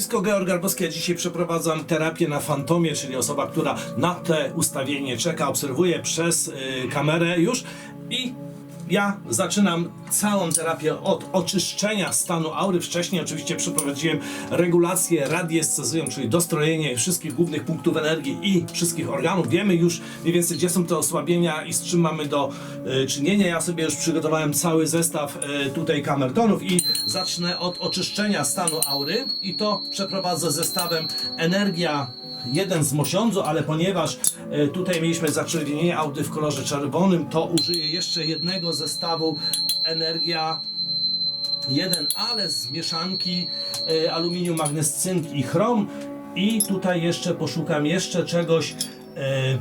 nazwisko Georg Garbowski, ja dzisiaj przeprowadzam terapię na fantomie, czyli osoba, która na te ustawienie czeka, obserwuje przez y, kamerę już i ja zaczynam całą terapię od oczyszczenia stanu aury. Wcześniej oczywiście przeprowadziłem regulację radiestezyją, czyli dostrojenie wszystkich głównych punktów energii i wszystkich organów. Wiemy już mniej więcej, gdzie są te osłabienia i z czym mamy do y, czynienia. Ja sobie już przygotowałem cały zestaw y, tutaj kamertonów i zacznę od oczyszczenia stanu aury i to przeprowadzę zestawem energia jeden z mosiądzu, ale ponieważ e, tutaj mieliśmy zaczerwienienie audy w kolorze czerwonym, to użyję jeszcze jednego zestawu energia 1, ale z mieszanki e, aluminium, magnez, cynk i chrom i tutaj jeszcze poszukam jeszcze czegoś e,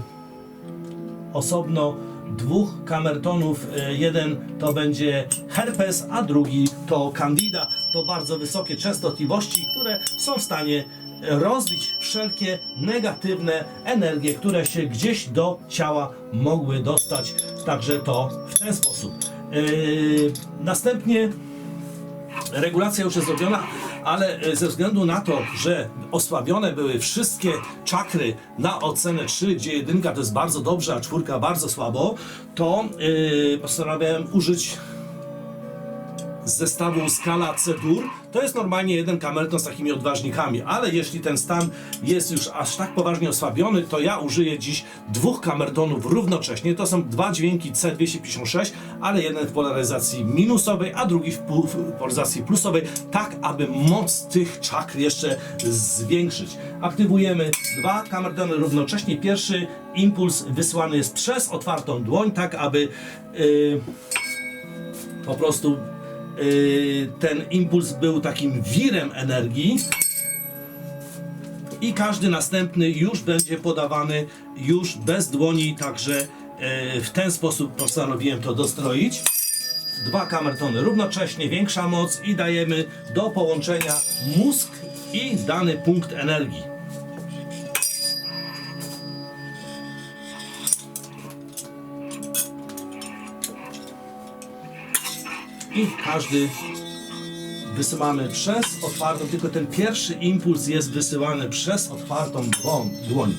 osobno dwóch kamertonów. Jeden to będzie herpes, a drugi to candida. To bardzo wysokie częstotliwości, które są w stanie rozbić wszelkie negatywne energie, które się gdzieś do ciała mogły dostać. Także to w ten sposób. Yy, następnie regulacja już jest zrobiona, ale ze względu na to, że osłabione były wszystkie czakry na ocenę 3, gdzie jedynka to jest bardzo dobrze, a czwórka bardzo słabo, to yy, postanowiłem użyć z zestawu skala C-dur. To jest normalnie jeden kamerton z takimi odważnikami, ale jeśli ten stan jest już aż tak poważnie osłabiony, to ja użyję dziś dwóch kamertonów równocześnie. To są dwa dźwięki C256, ale jeden w polaryzacji minusowej, a drugi w, polaryzacji plusowej, tak aby moc tych czakr jeszcze zwiększyć. Aktywujemy dwa kamertony równocześnie. Pierwszy impuls wysyłany jest przez otwartą dłoń, tak aby yy, po prostu ten impuls był takim wirem energii i każdy następny już będzie podawany już bez dłoni, także yy, w ten sposób postanowiłem to dostroić. Dwa kamertony równocześnie, większa moc i dajemy do połączenia mózg i dany punkt energii. I każdy wysyłany przez otwartą, tylko ten pierwszy impuls jest wysyłany przez otwartą dłoń.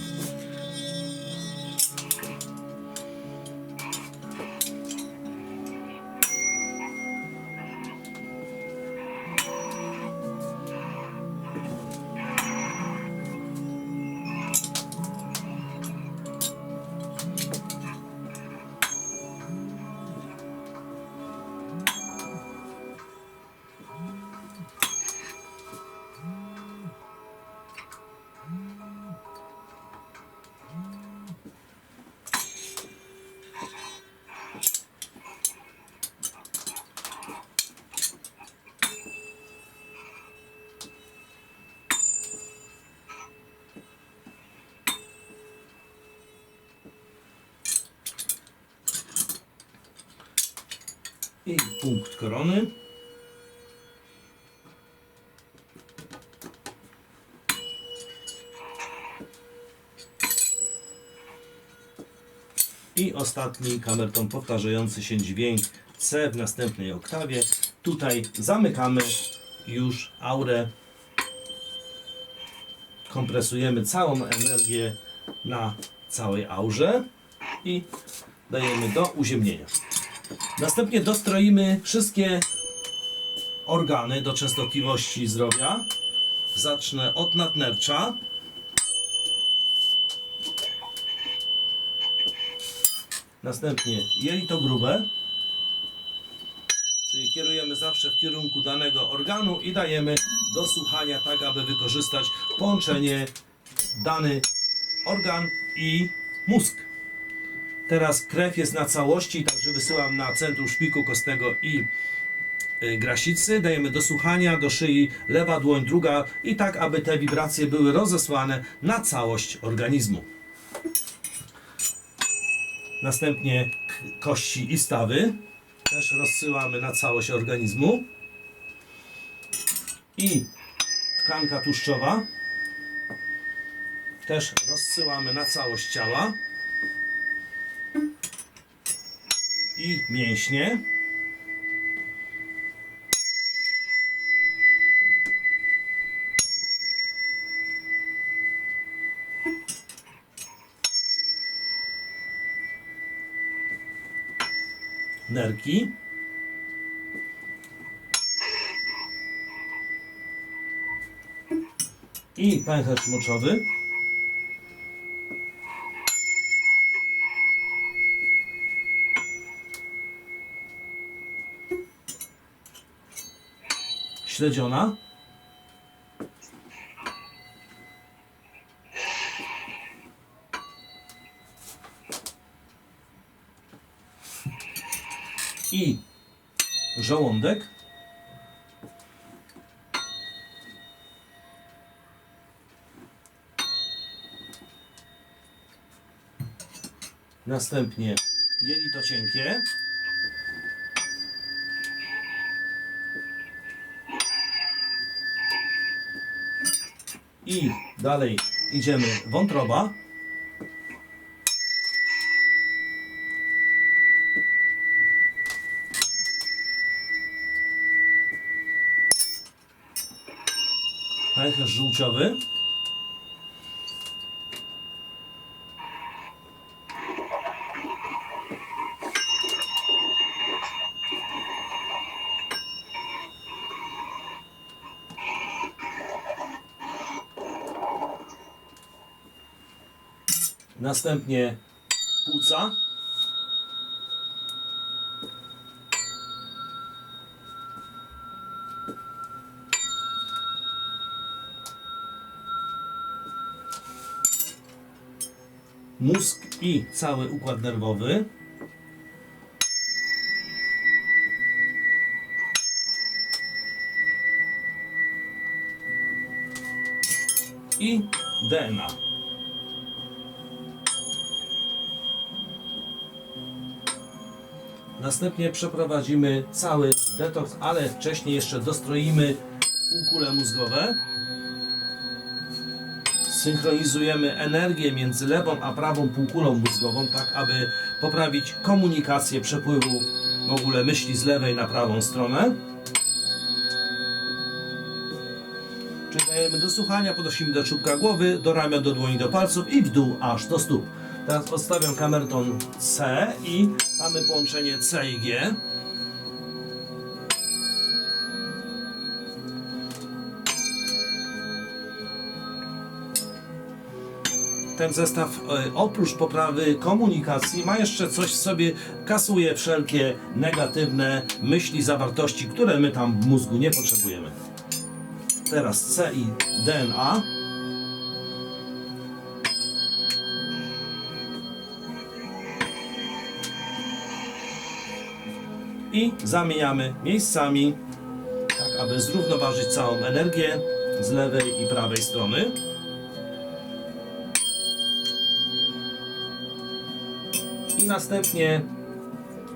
I punkt korony. I ostatni kamerton powtarzający się dźwięk C w następnej oktawie. Tutaj zamykamy już aurę. Kompresujemy całą energię na całej aurze i dajemy do uziemnienia. Następnie dostroimy wszystkie organy do częstotliwości zdrowia. Zacznę od nadnercza. Następnie jelito grube. Czyli kierujemy zawsze w kierunku danego organu i dajemy do słuchania tak, aby wykorzystać połączenie dany organ i mózg. Teraz krew jest na całości, także wysyłam na centrum szpiku kostnego i y, grasicy. Dajemy do słuchania, do szyi, lewa dłoń, druga i tak, aby te wibracje były rozesłane na całość organizmu. Następnie kości i stawy też rozsyłamy na całość organizmu. I tkanka tłuszczowa też rozsyłamy na całość ciała. i mięśnie. Nerki. I pęcherz moczowy. Śledziona. I żołądek. Następnie jelito cienkie. I dalej idziemy wątroba. Pęcherz żółciowy. Następnie płuca. Mózg i cały układ nerwowy. I DNA. Następnie przeprowadzimy cały detoks, ale wcześniej jeszcze dostroimy półkule mózgowe. Synchronizujemy energię między lewą a prawą półkulą mózgową, tak aby poprawić komunikację przepływu w ogóle myśli z lewej na prawą stronę. Czyli dajemy do słuchania, podnosimy do czubka głowy, do ramion, do dłoni, do palców i w dół aż do stóp. Teraz odstawiam kamerton C i mamy połączenie C i G. Ten zestaw e, oprócz poprawy komunikacji ma jeszcze coś w sobie, kasuje wszelkie negatywne myśli, zawartości, które my tam w mózgu nie potrzebujemy. Teraz C i DNA. I zamieniamy miejscami, tak aby zrównoważyć całą energię z lewej i prawej strony. I następnie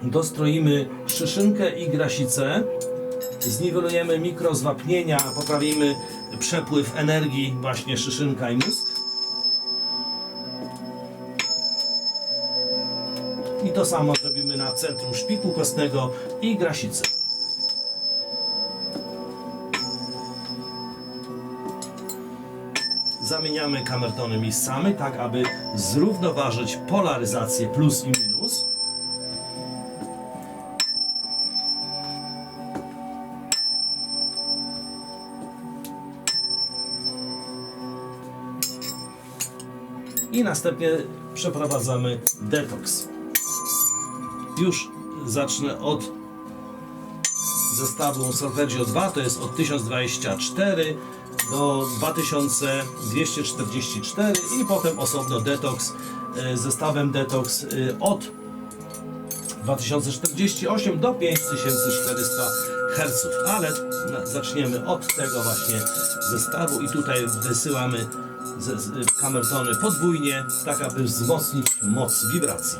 dostroimy szyszynkę i grasicę. Zniwelujemy mikrozwapnienia, poprawimy przepływ energii właśnie szyszynka i mózg. I to samo centrum szpiku kostnego i grasicy. Zamieniamy kamertony miejscami, tak aby zrównoważyć polaryzację plus i minus. I następnie przeprowadzamy detoks. Już zacznę od zestawu Solfeggio 2, to jest od 1024 do 2244 i potem osobno detoks e, zestawem detoks e, od 2048 do 5400 Hz. Ale zaczniemy od tego właśnie zestawu i tutaj wysyłamy z, z, kamertony podwójnie, tak aby wzmocnić moc wibracji.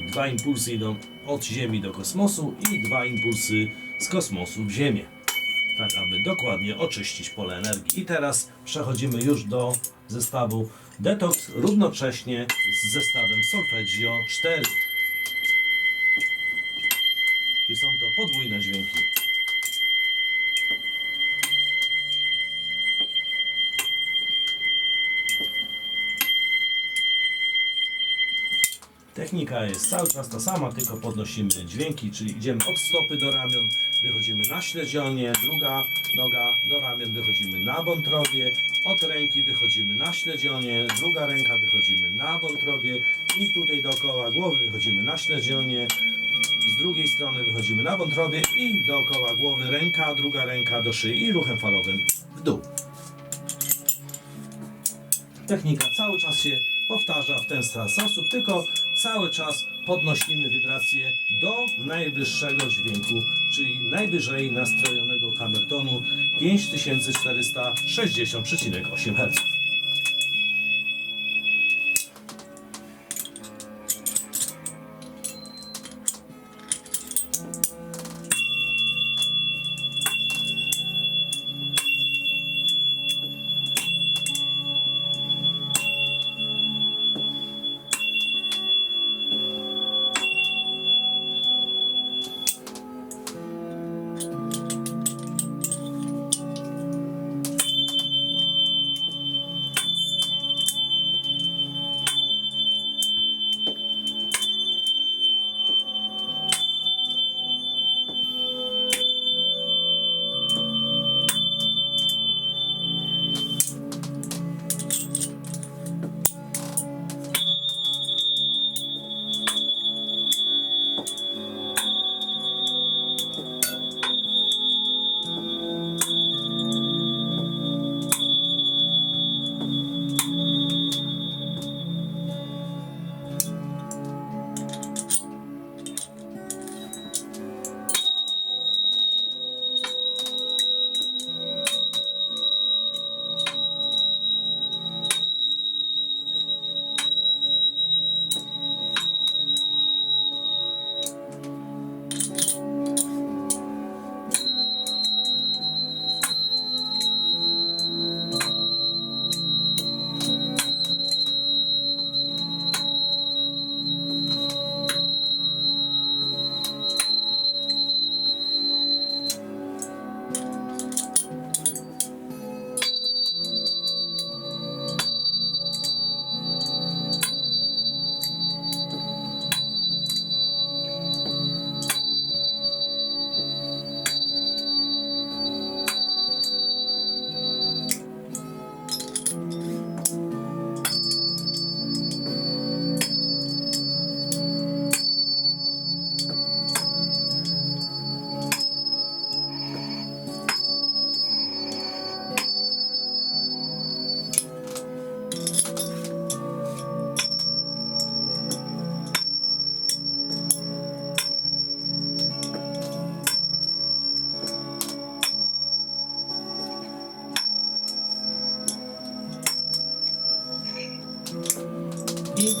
Dwa impulsy idą od Ziemi do kosmosu i dwa impulsy z kosmosu w Ziemię. Tak, aby dokładnie oczyścić pole energii. I teraz przechodzimy już do zestawu Detox równocześnie z zestawem Solfeggio 4. Czyli są to podwójne dźwięki. Technika jest cały czas ta sama, tylko podnosimy dźwięki, czyli idziemy od stopy do ramion, wychodzimy na śledzionie, druga noga do ramion, wychodzimy na wątrobie, od ręki wychodzimy na śledzionie, druga ręka wychodzimy na wątrobie i tutaj dookoła głowy wychodzimy na śledzionie, z drugiej strony wychodzimy na wątrobie i dookoła głowy ręka, druga ręka do szyi i ruchem falowym w dół. Technika cały czas się powtarza w ten sam sposób, tylko cały czas podnosimy wibrację do najwyższego dźwięku, czyli najwyżej nastrojonego kamertonu 5460,8 Hz.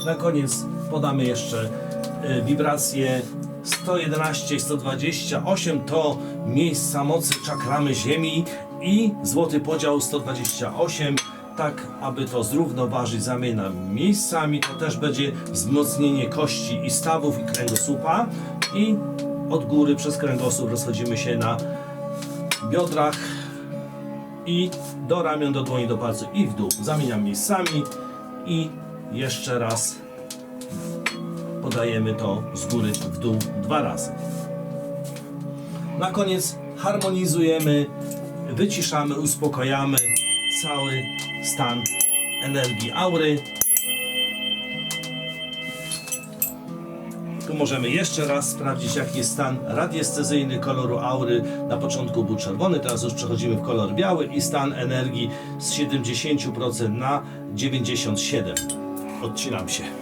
Na koniec podamy jeszcze y, wibracje. 111 i 128 to miejsca mocy czakramy ziemi i złoty podział 128 tak aby to zrównoważyć zamiana miejscami. To też będzie wzmocnienie kości i stawów i kręgosłupa. I od góry przez kręgosłup rozchodzimy się na biodrach i do ramion, do dłoni, do palców i w dół. Zamieniam miejscami i jeszcze raz podajemy to z góry w dół dwa razy. Na koniec harmonizujemy, wyciszamy, uspokajamy cały stan energii aury. Tu możemy jeszcze raz sprawdzić, jaki jest stan radiestezyjny koloru aury. Na początku był czerwony, teraz już przechodzimy w kolor biały i stan energii z 70% na 97%. Odcinam się.